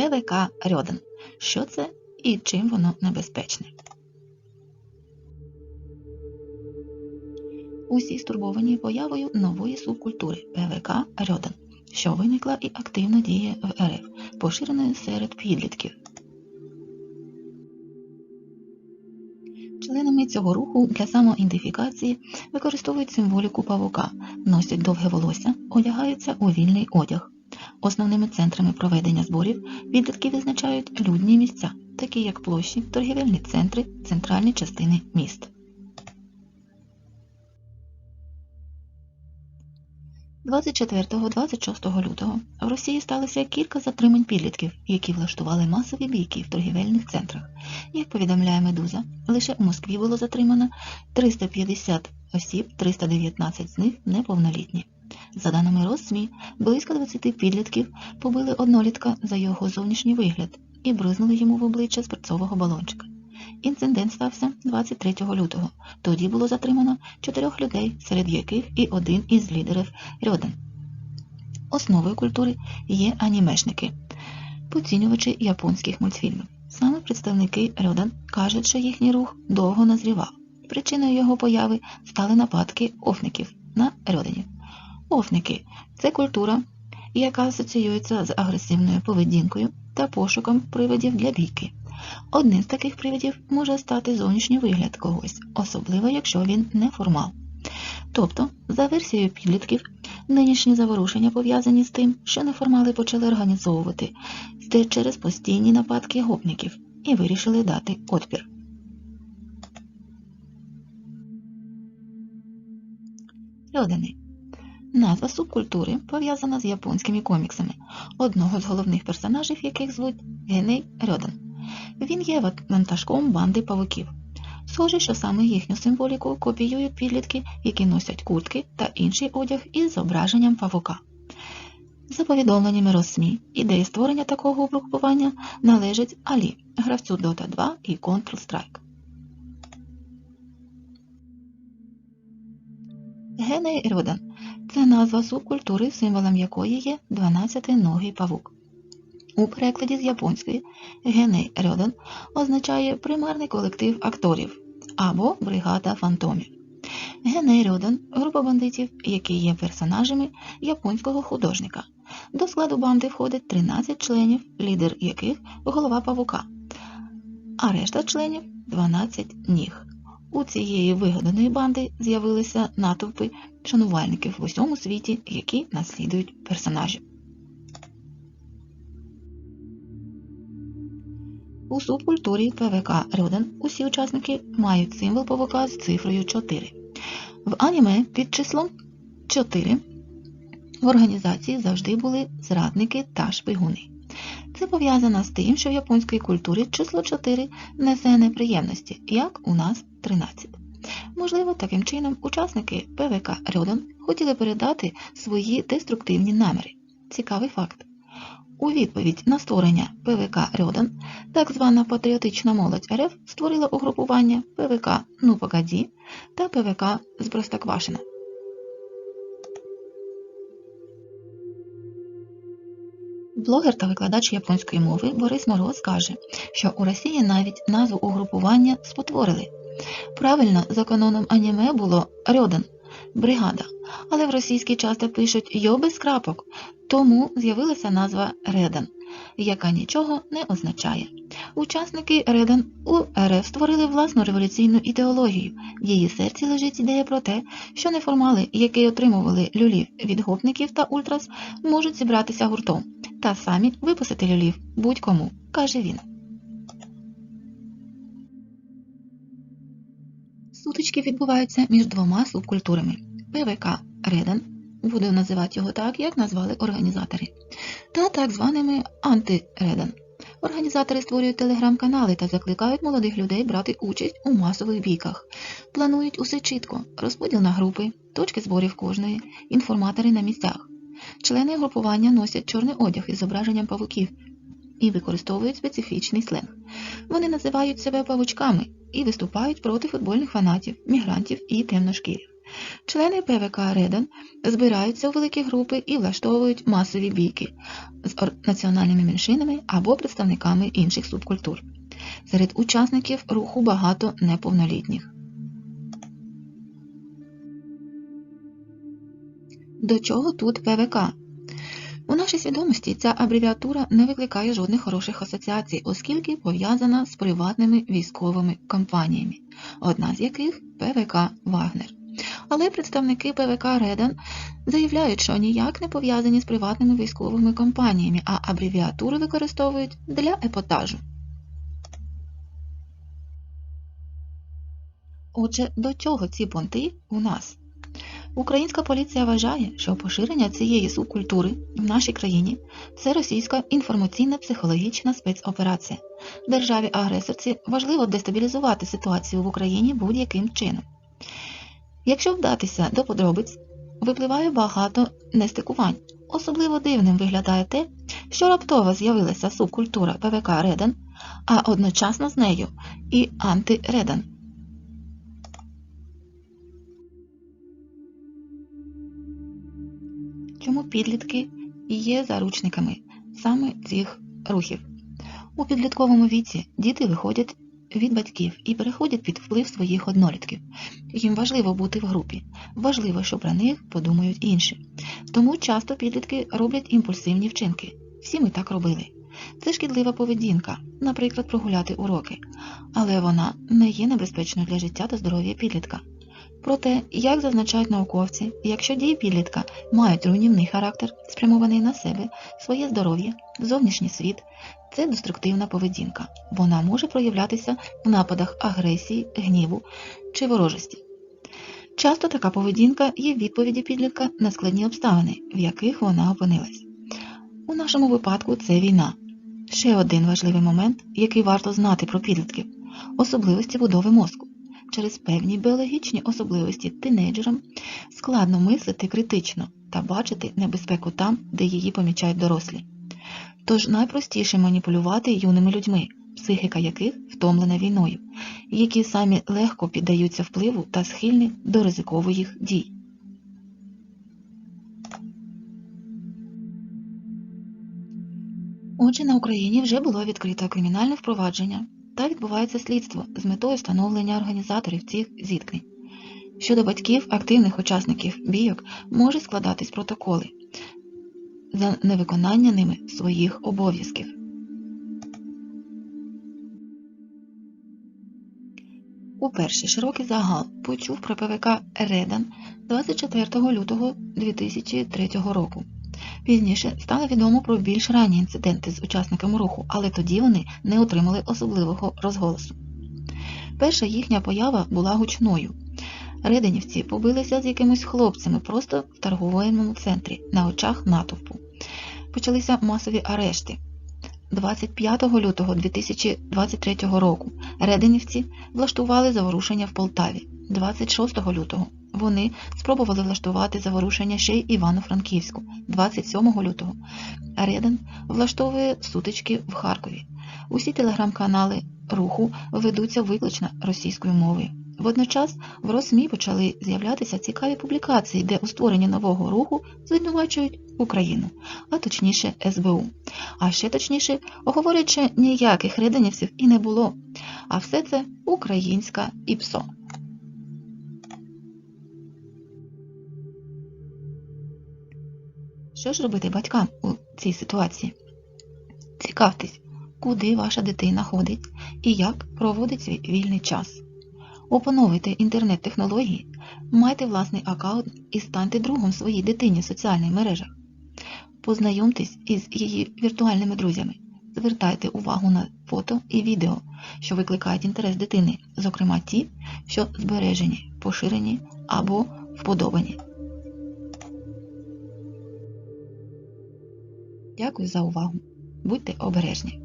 ПВК Рьоден. Що це і чим воно небезпечне? Усі стурбовані появою нової субкультури ПВК Рьоден, що виникла і активно діє в РФ, поширеною серед підлітків. Членами цього руху для самоідентифікації використовують символіку павука, носять довге волосся, одягаються у вільний одяг. Основними центрами проведення зборів підлітки визначають людні місця, такі як площі, торгівельні центри, центральні частини міст. 24-26 лютого в Росії сталося кілька затримань підлітків, які влаштували масові бійки в торгівельних центрах. Як повідомляє Медуза, лише у Москві було затримано 350 осіб, 319 з них неповнолітні. За даними Росмі, близько 20 підлітків побили однолітка за його зовнішній вигляд і бризнули йому в обличчя з балончика. Інцидент стався 23 лютого. Тоді було затримано чотирьох людей, серед яких і один із лідерів Рьоден. Основою культури є анімешники, поцінювачі японських мультфільмів. Саме представники Рьоден кажуть, що їхній рух довго назрівав. Причиною його появи стали нападки офників на Рьоденів. Офники це культура, яка асоціюється з агресивною поведінкою та пошуком приводів для бійки. Одним з таких привідів може стати зовнішній вигляд когось, особливо якщо він не формал. Тобто, за версією підлітків, нинішні заворушення пов'язані з тим, що неформали почали організовувати через постійні нападки гопників і вирішили дати отпір. Рьодини Назва субкультури пов'язана з японськими коміксами, одного з головних персонажів яких звуть Геней Рьоден. Він є вантажком банди павуків. Схоже, що саме їхню символіку копіюють підлітки, які носять куртки та інший одяг із зображенням павука. За повідомленнями Росмі, ідея створення такого угрупування належить Алі, гравцю Dota 2 і Counter-Strike. Геней Рюден це назва субкультури, символом якої є 12-ногий павук. У перекладі з японської Геней Рьоден означає примарний колектив акторів або бригада фантомів. Геней Рьоден – група бандитів, які є персонажами японського художника. До складу банди входить 13 членів, лідер яких голова павука, а решта членів 12 ніг. У цієї вигаданої банди з'явилися натовпи шанувальників в усьому світі, які наслідують персонажів. У субкультурі ПВК Рюден усі учасники мають символ павука з цифрою 4. В аніме під числом 4 в організації завжди були зрадники та шпигуни. Це пов'язано з тим, що в японській культурі число 4 несе неприємності, як у нас 13. Можливо, таким чином учасники ПВК Рьоден хотіли передати свої деструктивні наміри. Цікавий факт. У відповідь на створення ПВК Рьоден, так звана патріотична молодь РФ створила угрупування ПВК Ну Погоді та ПВК з Блогер та викладач японської мови Борис Мороз каже, що у Росії навіть назву угрупування спотворили. Правильно, за каноном аніме було Рьоден бригада, але в російській часто пишуть йо без крапок, тому з'явилася назва Реден, яка нічого не означає. Учасники Реден у РФ створили власну революційну ідеологію. В її серці лежить ідея про те, що неформали, які отримували люлів від гопників та ультрас, можуть зібратися гуртом та самі випустити люлів будь-кому, каже він. Сутички відбуваються між двома субкультурами ПВК Реден, буду називати його так, як назвали організатори, та так званими антиреден. Організатори створюють телеграм-канали та закликають молодих людей брати участь у масових бійках. Планують усе чітко, розподіл на групи, точки зборів кожної, інформатори на місцях. Члени групування носять чорний одяг із зображенням павуків і використовують специфічний сленг. Вони називають себе павучками і виступають проти футбольних фанатів, мігрантів і темношкірів. Члени ПВК Реден збираються у великі групи і влаштовують масові бійки з національними меншинами або представниками інших субкультур. Серед учасників руху багато неповнолітніх. До чого тут ПВК? У нашій свідомості ця абревіатура не викликає жодних хороших асоціацій, оскільки пов'язана з приватними військовими компаніями, одна з яких ПВК Вагнер. Але представники ПВК Редан заявляють, що ніяк не пов'язані з приватними військовими компаніями, а абревіатури використовують для епатажу. Отже, до чого ці понти у нас? Українська поліція вважає, що поширення цієї субкультури в нашій країні це російська інформаційна психологічна спецоперація. Державі-агресорці важливо дестабілізувати ситуацію в Україні будь-яким чином. Якщо вдатися до подробиць, випливає багато нестикувань. Особливо дивним виглядає те, що раптово з'явилася субкультура ПВК Редан, а одночасно з нею і антиредан. Підлітки є заручниками саме цих рухів? У підлітковому віці діти виходять від батьків і переходять під вплив своїх однолітків. Їм важливо бути в групі, важливо, що про них подумають інші. Тому часто підлітки роблять імпульсивні вчинки. Всі ми так робили. Це шкідлива поведінка, наприклад, прогуляти уроки, але вона не є небезпечною для життя та здоров'я підлітка. Проте, як зазначають науковці, якщо дії підлітка мають руйнівний характер, спрямований на себе, своє здоров'я, зовнішній світ, це деструктивна поведінка. Вона може проявлятися в нападах агресії, гніву чи ворожості. Часто така поведінка є відповіді підлітка на складні обставини, в яких вона опинилась. У нашому випадку це війна. Ще один важливий момент, який варто знати про підлітків особливості будови мозку. Через певні біологічні особливості тинейджерам складно мислити критично та бачити небезпеку там, де її помічають дорослі. Тож найпростіше маніпулювати юними людьми, психіка яких втомлена війною, які самі легко піддаються впливу та схильні до ризикових дій. Отже, на Україні вже було відкрито кримінальне впровадження та відбувається слідство з метою встановлення організаторів цих зіткнень. Щодо батьків активних учасників бійок може складатись протоколи за невиконання ними своїх обов'язків. Уперше широкий загал почув про ПВК Редан 24 лютого 2003 року. Пізніше стало відомо про більш ранні інциденти з учасниками руху, але тоді вони не отримали особливого розголосу. Перша їхня поява була гучною. Реденівці побилися з якимись хлопцями просто в торговельному центрі на очах натовпу. Почалися масові арешти. 25 лютого 2023 року Реденівці влаштували заворушення в Полтаві. 26 лютого вони спробували влаштувати заворушення ще й Івано-Франківську 27 лютого. Реден влаштовує сутички в Харкові. Усі телеграм-канали руху ведуться виключно російською мовою. Водночас в Росмі почали з'являтися цікаві публікації, де у створенні нового руху звинувачують Україну, а точніше СБУ. А ще точніше, що ніяких реденівців і не було. А все це українська ІПСО. Що ж робити батькам у цій ситуації? Цікавтесь, куди ваша дитина ходить і як проводить свій вільний час. Опановуйте інтернет-технології, майте власний аккаунт і станьте другом своїй дитині в соціальних мережах. Познайомтесь із її віртуальними друзями. Звертайте увагу на фото і відео, що викликають інтерес дитини, зокрема ті, що збережені, поширені або вподобані. Дякую за увагу. Будьте обережні.